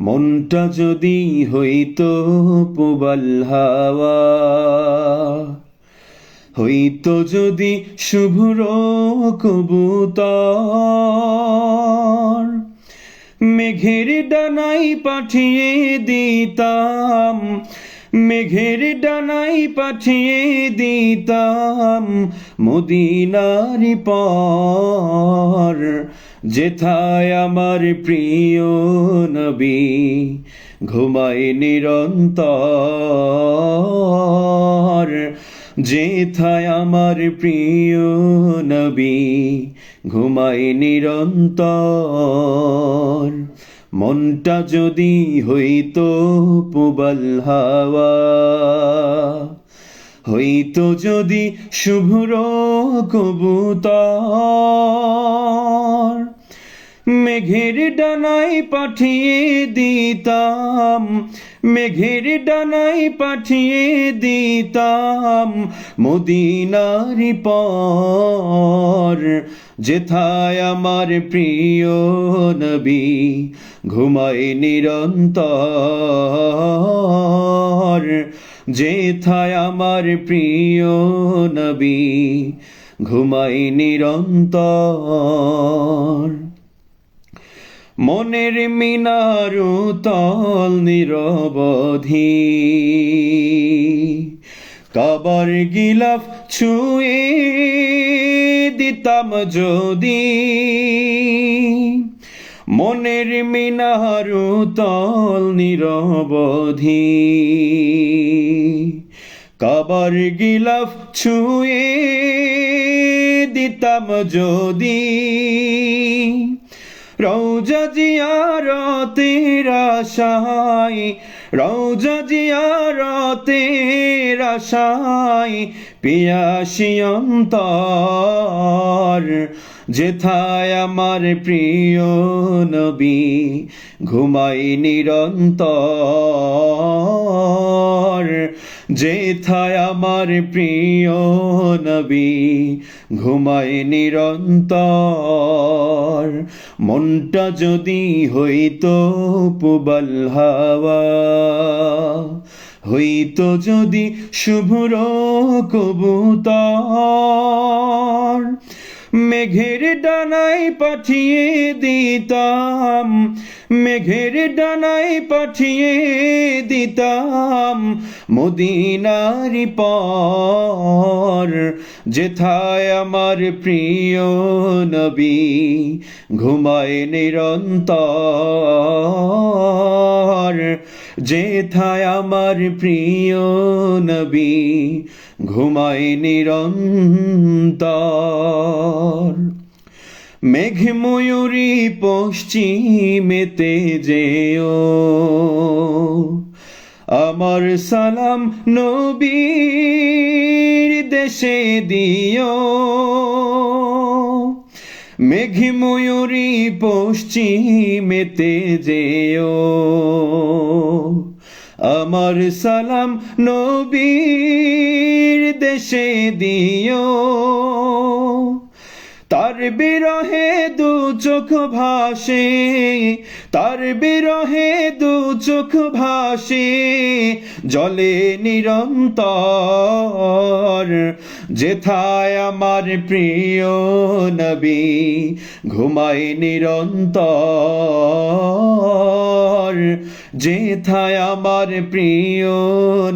মনটা যদি হইত প্রবল হাওয়া হইত যদি শুভ্র কবুতর মেঘের ডানাই পাঠিয়ে দিতাম মেঘের ডানাই পাঠিয়ে দিতাম মদিনারি পর। যেথায় আমার প্রিয় নবী ঘুমাই নিরন্তর। যেথায় আমার প্রিয় নবী ঘুমাই নিরন্তর। মনটা যদি হইতো পুবাল হাওয়া হইতো যদি শুভ্র কবুতর মেঘের ডানাই পাঠিয়ে দিতাম, মেঘের ডানাই পাঠিয়ে দিতাম মদিনারি পর। যেথায় আমার প্রিয় নবী ঘুমায় নিরন্তর। যেথায় আমার প্রিয় নবী ঘুমায় নিরন্তর। মনের মিনারু তল নিরবধি। কাবার গিলাফ ছুঁয়ে দিতাম যদি। মনের মিনারু তল নিরবধি। কাবার গিলাফ ছুঁয়ে দিতাম যদি। রৌজা জিয়ারতের আশায় রৌজা জিয়ারতের আশায় পিয়াসি অন্তর, যেথায় আমার প্রিয় নবী ঘুমাই নিরন্তর, যেথায় আমার প্রিয় নবী ঘুমায় নিরন্তর। মনটা যদি হইত পুবল হাওয়া হইত যদি শুভ্র কবুতর। মেঘের ডানাই পাঠিয়ে দিতাম, মেঘের ডানাই পাঠিয়ে দিতাম মদিনারি পর। যেথায় আমার প্রিয় নবী ঘুমায় নিরন্তর। যেথায় আমার প্রিয় নবী ঘুমায় নিরন্তর। মেঘ ময়ূরী পশ্চিমেতে যেও। আমার সালাম নবীর দেশে দিও। মেঘ ময়ূরী পশ্চিমেতে যেও। আমার সালাম নবীর দেশে দিও। তার বিরহে দু চোখ ভাসে, তার বিরহে দু চোখ ভাসে, জলে নিরন্তর, যেথায় আমার প্রিয় নবী, ঘুমায় নিরন্তর। যেথায় আমার প্রিয়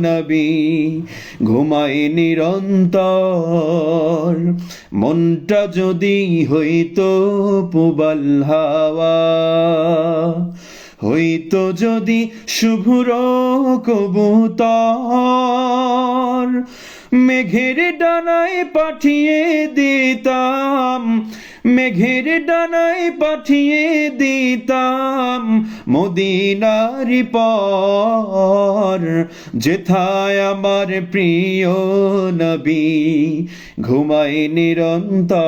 নবী ঘুমাই নিরন্তর। মনটা যদি হইতো পুবাল হাওয়া হইতো যদি শুভ্র কবুতর, মেঘের ডানায় পাঠিয়ে দিতাম, মেঘের ডানায় পাঠিয়ে দিতাম মদিনারি পর। যেথায় আমার প্রিয় নবী ঘুমায় নিরন্তর।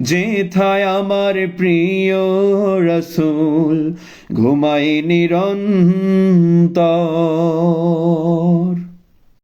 যেথায় আমার প্রিয় রসুল ঘুমাই নিরন্তর।